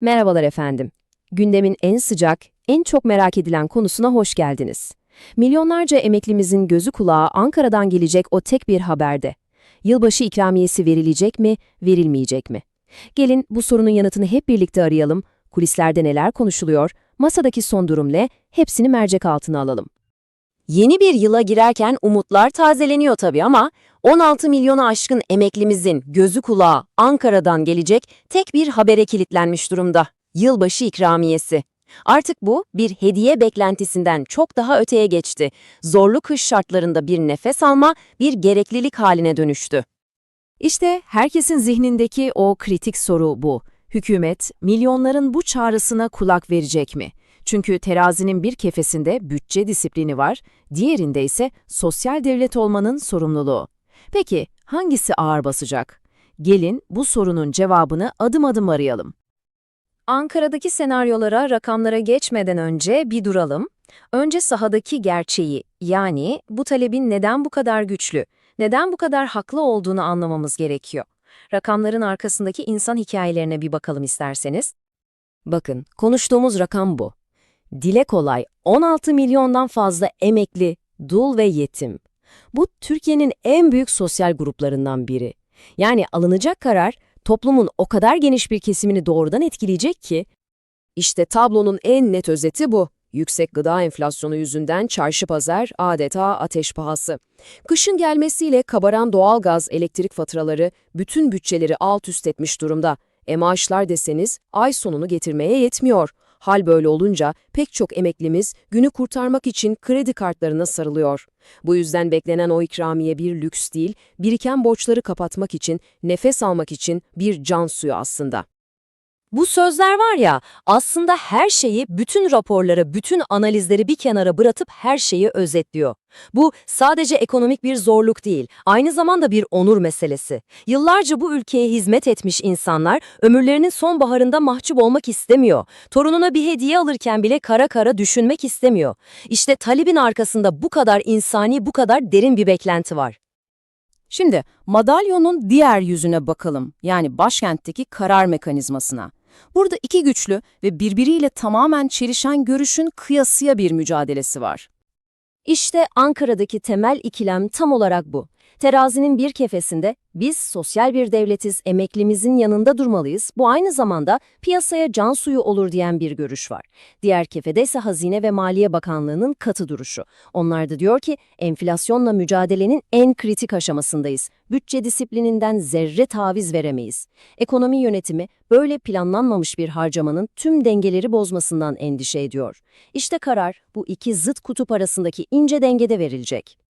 Merhabalar efendim. Gündemin en sıcak, en çok merak edilen konusuna hoş geldiniz. Milyonlarca emeklimizin gözü kulağı Ankara'dan gelecek o tek bir haberde. Yılbaşı ikramiyesi verilecek mi, verilmeyecek mi? Gelin bu sorunun yanıtını hep birlikte arayalım. Kulislerde neler konuşuluyor, masadaki son durum ne, hepsini mercek altına alalım. Yeni bir yıla girerken umutlar tazeleniyor tabii ama 16 milyonu aşkın emeklimizin gözü kulağı Ankara'dan gelecek tek bir habere kilitlenmiş durumda. Yılbaşı ikramiyesi. Artık bu bir hediye beklentisinden çok daha öteye geçti. Zorlu kış şartlarında bir nefes alma, bir gereklilik haline dönüştü. İşte herkesin zihnindeki o kritik soru bu. Hükümet, milyonların bu çağrısına kulak verecek mi? Çünkü terazinin bir kefesinde bütçe disiplini var, diğerinde ise sosyal devlet olmanın sorumluluğu. Peki hangisi ağır basacak? Gelin bu sorunun cevabını adım adım arayalım. Ankara'daki senaryolara, rakamlara geçmeden önce bir duralım. Önce sahadaki gerçeği, yani bu talebin neden bu kadar güçlü, neden bu kadar haklı olduğunu anlamamız gerekiyor. Rakamların arkasındaki insan hikayelerine bir bakalım isterseniz. Bakın, konuştuğumuz rakam bu. Dile kolay 16 milyondan fazla emekli, dul ve yetim. Bu Türkiye'nin en büyük sosyal gruplarından biri. Yani alınacak karar toplumun o kadar geniş bir kesimini doğrudan etkileyecek ki, işte tablonun en net özeti bu. Yüksek gıda enflasyonu yüzünden çarşı pazar adeta ateş pahası. Kışın gelmesiyle kabaran doğalgaz, elektrik faturaları bütün bütçeleri alt üst etmiş durumda. E maaşlar deseniz ay sonunu getirmeye yetmiyor. Hal böyle olunca pek çok emeklimiz günü kurtarmak için kredi kartlarına sarılıyor. Bu yüzden beklenen o ikramiye bir lüks değil, biriken borçları kapatmak için, nefes almak için bir can suyu aslında. Bu sözler var ya, aslında her şeyi, bütün raporları, bütün analizleri bir kenara bıratıp her şeyi özetliyor. Bu sadece ekonomik bir zorluk değil, aynı zamanda bir onur meselesi. Yıllarca bu ülkeye hizmet etmiş insanlar ömürlerinin son baharında mahcup olmak istemiyor. Torununa bir hediye alırken bile kara kara düşünmek istemiyor. İşte talebin arkasında bu kadar insani, bu kadar derin bir beklenti var. Şimdi madalyonun diğer yüzüne bakalım. Yani başkentteki karar mekanizmasına. Burada iki güçlü ve birbiriyle tamamen çelişen görüşün kıyasıya bir mücadelesi var. İşte Ankara'daki temel ikilem tam olarak bu. Terazinin bir kefesinde biz sosyal bir devletiz, emeklimizin yanında durmalıyız. Bu aynı zamanda piyasaya can suyu olur diyen bir görüş var. Diğer kefede ise Hazine ve Maliye Bakanlığı'nın katı duruşu. Onlar da diyor ki enflasyonla mücadelenin en kritik aşamasındayız. Bütçe disiplininden zerre taviz veremeyiz. Ekonomi yönetimi böyle planlanmamış bir harcamanın tüm dengeleri bozmasından endişe ediyor. İşte karar bu iki zıt kutup arasındaki ince dengede verilecek.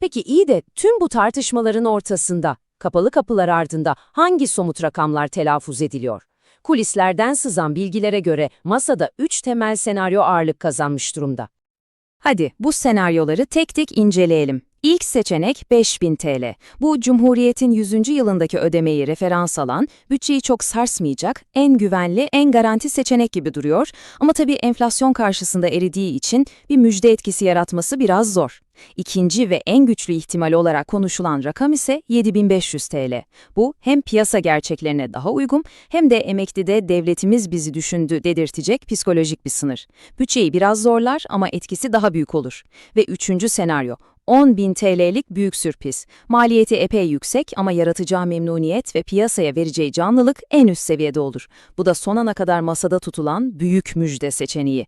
Peki iyi de tüm bu tartışmaların ortasında, kapalı kapılar ardında hangi somut rakamlar telaffuz ediliyor? Kulislerden sızan bilgilere göre masada 3 temel senaryo ağırlık kazanmış durumda. Hadi bu senaryoları tek tek inceleyelim. İlk seçenek 5000 TL. Bu Cumhuriyet'in 100. yılındaki ödemeyi referans alan, bütçeyi çok sarsmayacak, en güvenli, en garanti seçenek gibi duruyor. Ama tabii enflasyon karşısında eridiği için bir müjde etkisi yaratması biraz zor. İkinci ve en güçlü ihtimal olarak konuşulan rakam ise 7500 TL. Bu hem piyasa gerçeklerine daha uygun hem de emeklide devletimiz bizi düşündü dedirtecek psikolojik bir sınır. Bütçeyi biraz zorlar ama etkisi daha büyük olur. Ve üçüncü senaryo 10.000 TL'lik büyük sürpriz. Maliyeti epey yüksek ama yaratacağı memnuniyet ve piyasaya vereceği canlılık en üst seviyede olur. Bu da son ana kadar masada tutulan büyük müjde seçeneği.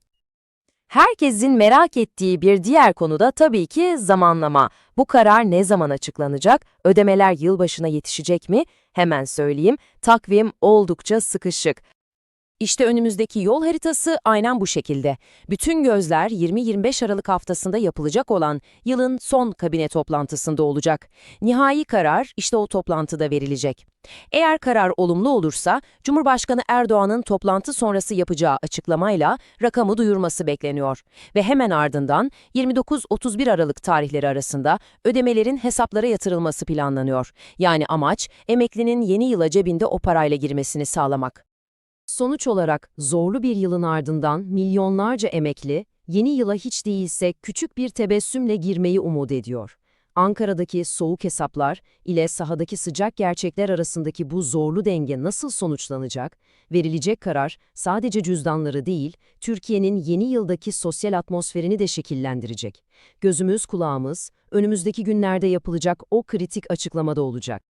Herkesin merak ettiği bir diğer konu da tabii ki zamanlama. Bu karar ne zaman açıklanacak? Ödemeler yılbaşına yetişecek mi? Hemen söyleyeyim, takvim oldukça sıkışık. İşte önümüzdeki yol haritası aynen bu şekilde. Bütün gözler 20-25 Aralık haftasında yapılacak olan yılın son kabine toplantısında olacak. Nihai karar işte o toplantıda verilecek. Eğer karar olumlu olursa Cumhurbaşkanı Erdoğan'ın toplantı sonrası yapacağı açıklamayla rakamı duyurması bekleniyor. Ve hemen ardından 29-31 Aralık tarihleri arasında ödemelerin hesaplara yatırılması planlanıyor. Yani amaç emeklinin yeni yıla cebinde o parayla girmesini sağlamak. Sonuç olarak zorlu bir yılın ardından milyonlarca emekli, yeni yıla hiç değilse küçük bir tebessümle girmeyi umut ediyor. Ankara'daki soğuk hesaplar ile sahadaki sıcak gerçekler arasındaki bu zorlu denge nasıl sonuçlanacak? Verilecek karar sadece cüzdanları değil, Türkiye'nin yeni yıldaki sosyal atmosferini de şekillendirecek. Gözümüz kulağımız, önümüzdeki günlerde yapılacak o kritik açıklamada olacak.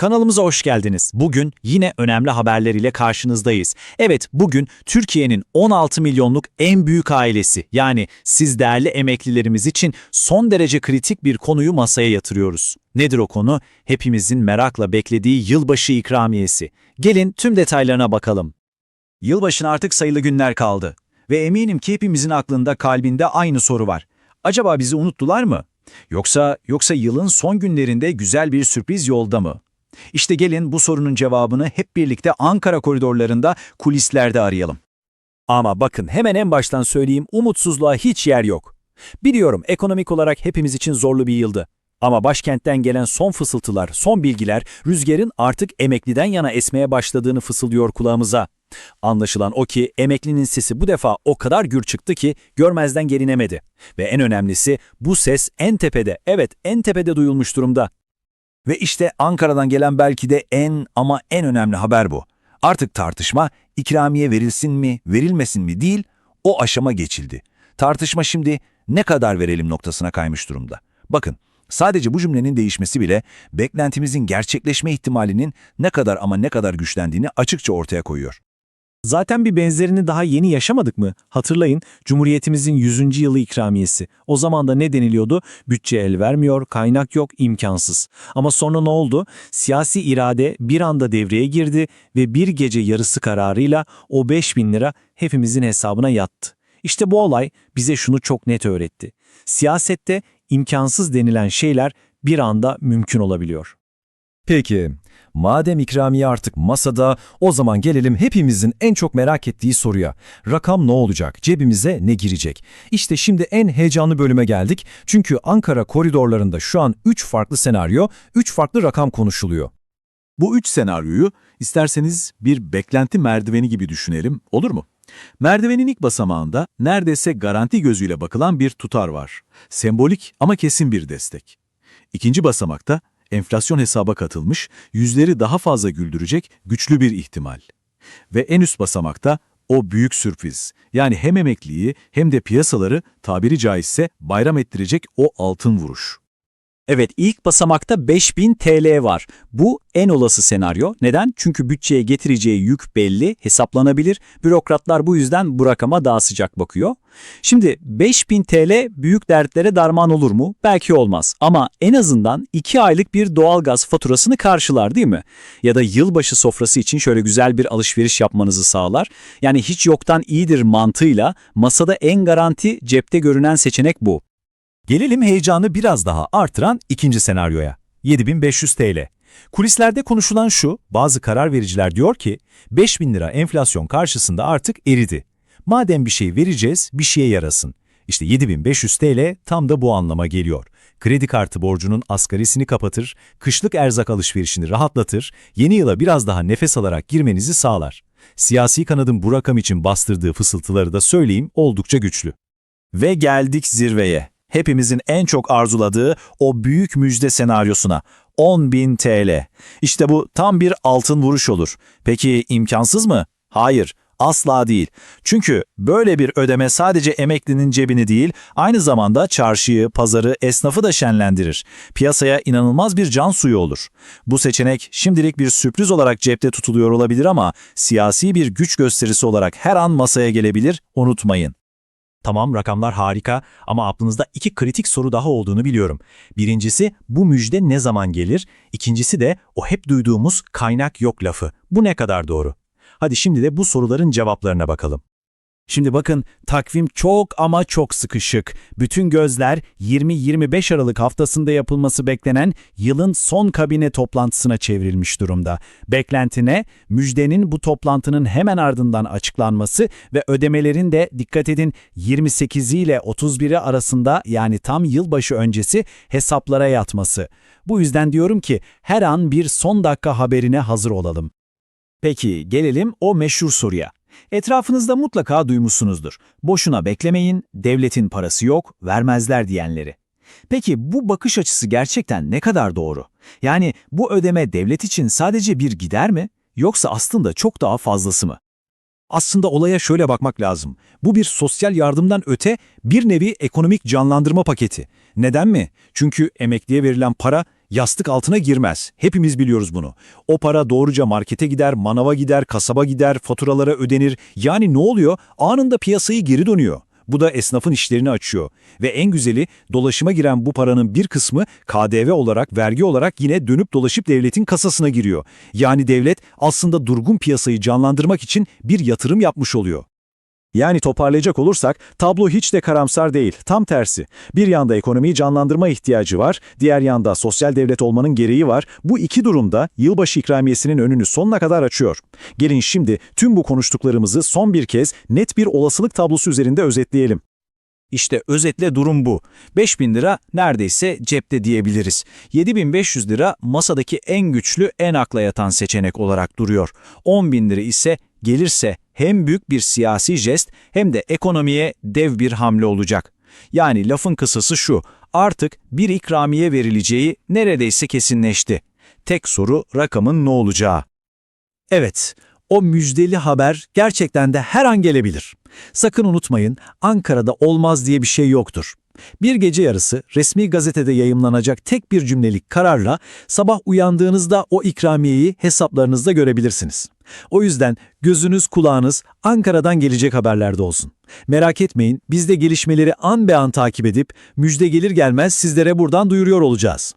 Kanalımıza hoş geldiniz. Bugün yine önemli haberler ile karşınızdayız. Evet, bugün Türkiye'nin 16 milyonluk en büyük ailesi yani siz değerli emeklilerimiz için son derece kritik bir konuyu masaya yatırıyoruz. Nedir o konu? Hepimizin merakla beklediği yılbaşı ikramiyesi. Gelin tüm detaylarına bakalım. Yılbaşına artık sayılı günler kaldı ve eminim ki hepimizin aklında kalbinde aynı soru var. Acaba bizi unuttular mı? Yoksa yoksa yılın son günlerinde güzel bir sürpriz yolda mı? İşte gelin bu sorunun cevabını hep birlikte Ankara koridorlarında, kulislerde arayalım. Ama bakın hemen en baştan söyleyeyim umutsuzluğa hiç yer yok. Biliyorum ekonomik olarak hepimiz için zorlu bir yıldı. Ama başkentten gelen son fısıltılar, son bilgiler rüzgarın artık emekliden yana esmeye başladığını fısıldıyor kulağımıza. Anlaşılan o ki emeklinin sesi bu defa o kadar gür çıktı ki görmezden gelinemedi. Ve en önemlisi bu ses en tepede, evet en tepede duyulmuş durumda. Ve işte Ankara'dan gelen belki de en ama en önemli haber bu. Artık tartışma ikramiye verilsin mi, verilmesin mi değil, o aşama geçildi. Tartışma şimdi ne kadar verelim noktasına kaymış durumda. Bakın, sadece bu cümlenin değişmesi bile beklentimizin gerçekleşme ihtimalinin ne kadar ama ne kadar güçlendiğini açıkça ortaya koyuyor. Zaten bir benzerini daha yeni yaşamadık mı? Hatırlayın, Cumhuriyetimizin 100. yılı ikramiyesi. O zaman da ne deniliyordu? Bütçe el vermiyor, kaynak yok, imkansız. Ama sonra ne oldu? Siyasi irade bir anda devreye girdi ve bir gece yarısı kararıyla o 5000 lira hepimizin hesabına yattı. İşte bu olay bize şunu çok net öğretti. Siyasette imkansız denilen şeyler bir anda mümkün olabiliyor. Peki, madem ikramiye artık masada, o zaman gelelim hepimizin en çok merak ettiği soruya. Rakam ne olacak? Cebimize ne girecek? İşte şimdi en heyecanlı bölüme geldik. Çünkü Ankara koridorlarında şu an 3 farklı senaryo, 3 farklı rakam konuşuluyor. Bu üç senaryoyu isterseniz bir beklenti merdiveni gibi düşünelim, olur mu? Merdivenin ilk basamağında neredeyse garanti gözüyle bakılan bir tutar var. Sembolik ama kesin bir destek. İkinci basamakta enflasyon hesaba katılmış, yüzleri daha fazla güldürecek güçlü bir ihtimal. Ve en üst basamakta o büyük sürpriz. Yani hem emekliyi hem de piyasaları tabiri caizse bayram ettirecek o altın vuruş. Evet, ilk basamakta 5000 TL var. Bu en olası senaryo. Neden? Çünkü bütçeye getireceği yük belli, hesaplanabilir. Bürokratlar bu yüzden bu rakama daha sıcak bakıyor. Şimdi 5000 TL büyük dertlere darman olur mu? Belki olmaz. Ama en azından 2 aylık bir doğalgaz faturasını karşılar değil mi? Ya da yılbaşı sofrası için şöyle güzel bir alışveriş yapmanızı sağlar. Yani hiç yoktan iyidir mantığıyla masada en garanti cepte görünen seçenek bu. Gelelim heyecanı biraz daha artıran ikinci senaryoya. 7500 TL. Kulislerde konuşulan şu, bazı karar vericiler diyor ki 5000 lira enflasyon karşısında artık eridi. Madem bir şey vereceğiz, bir şeye yarasın. İşte 7500 TL tam da bu anlama geliyor. Kredi kartı borcunun asgarisini kapatır, kışlık erzak alışverişini rahatlatır, yeni yıla biraz daha nefes alarak girmenizi sağlar. Siyasi kanadın bu rakam için bastırdığı fısıltıları da söyleyeyim oldukça güçlü. Ve geldik zirveye. Hepimizin en çok arzuladığı o büyük müjde senaryosuna. 10.000 TL. İşte bu tam bir altın vuruş olur. Peki imkansız mı? Hayır, asla değil. Çünkü böyle bir ödeme sadece emeklinin cebini değil, aynı zamanda çarşıyı, pazarı, esnafı da şenlendirir. Piyasaya inanılmaz bir can suyu olur. Bu seçenek şimdilik bir sürpriz olarak cepte tutuluyor olabilir ama siyasi bir güç gösterisi olarak her an masaya gelebilir, unutmayın. Tamam rakamlar harika ama aklınızda iki kritik soru daha olduğunu biliyorum. Birincisi bu müjde ne zaman gelir? İkincisi de o hep duyduğumuz kaynak yok lafı. Bu ne kadar doğru? Hadi şimdi de bu soruların cevaplarına bakalım. Şimdi bakın takvim çok ama çok sıkışık. Bütün gözler 20-25 Aralık haftasında yapılması beklenen yılın son kabine toplantısına çevrilmiş durumda. Beklentine müjdenin bu toplantının hemen ardından açıklanması ve ödemelerin de dikkat edin 28 ile 31'i arasında yani tam yılbaşı öncesi hesaplara yatması. Bu yüzden diyorum ki her an bir son dakika haberine hazır olalım. Peki gelelim o meşhur soruya. Etrafınızda mutlaka duymuşsunuzdur. Boşuna beklemeyin, devletin parası yok, vermezler diyenleri. Peki bu bakış açısı gerçekten ne kadar doğru? Yani bu ödeme devlet için sadece bir gider mi, yoksa aslında çok daha fazlası mı? Aslında olaya şöyle bakmak lazım. Bu bir sosyal yardımdan öte bir nevi ekonomik canlandırma paketi. Neden mi? Çünkü emekliye verilen para yastık altına girmez. Hepimiz biliyoruz bunu. O para doğruca markete gider, manava gider, kasaba gider, faturalara ödenir. Yani ne oluyor? Anında piyasayı geri dönüyor. Bu da esnafın işlerini açıyor. Ve en güzeli dolaşıma giren bu paranın bir kısmı KDV olarak, vergi olarak yine dönüp dolaşıp devletin kasasına giriyor. Yani devlet aslında durgun piyasayı canlandırmak için bir yatırım yapmış oluyor. Yani toparlayacak olursak tablo hiç de karamsar değil, tam tersi. Bir yanda ekonomiyi canlandırma ihtiyacı var, diğer yanda sosyal devlet olmanın gereği var. Bu iki durumda yılbaşı ikramiyesinin önünü sonuna kadar açıyor. Gelin şimdi tüm bu konuştuklarımızı son bir kez net bir olasılık tablosu üzerinde özetleyelim. İşte özetle durum bu. 5000 lira neredeyse cepte diyebiliriz. 7500 lira masadaki en güçlü, en akla yatan seçenek olarak duruyor. 10.000 lira ise gelirse hem büyük bir siyasi jest hem de ekonomiye dev bir hamle olacak. Yani lafın kısası şu, artık bir ikramiye verileceği neredeyse kesinleşti. Tek soru rakamın ne olacağı. Evet, o müjdeli haber gerçekten de her an gelebilir. Sakın unutmayın, Ankara'da olmaz diye bir şey yoktur. Bir gece yarısı resmi gazetede yayımlanacak tek bir cümlelik kararla sabah uyandığınızda o ikramiyeyi hesaplarınızda görebilirsiniz. O yüzden gözünüz kulağınız Ankara'dan gelecek haberlerde olsun. Merak etmeyin biz de gelişmeleri an be an takip edip müjde gelir gelmez sizlere buradan duyuruyor olacağız.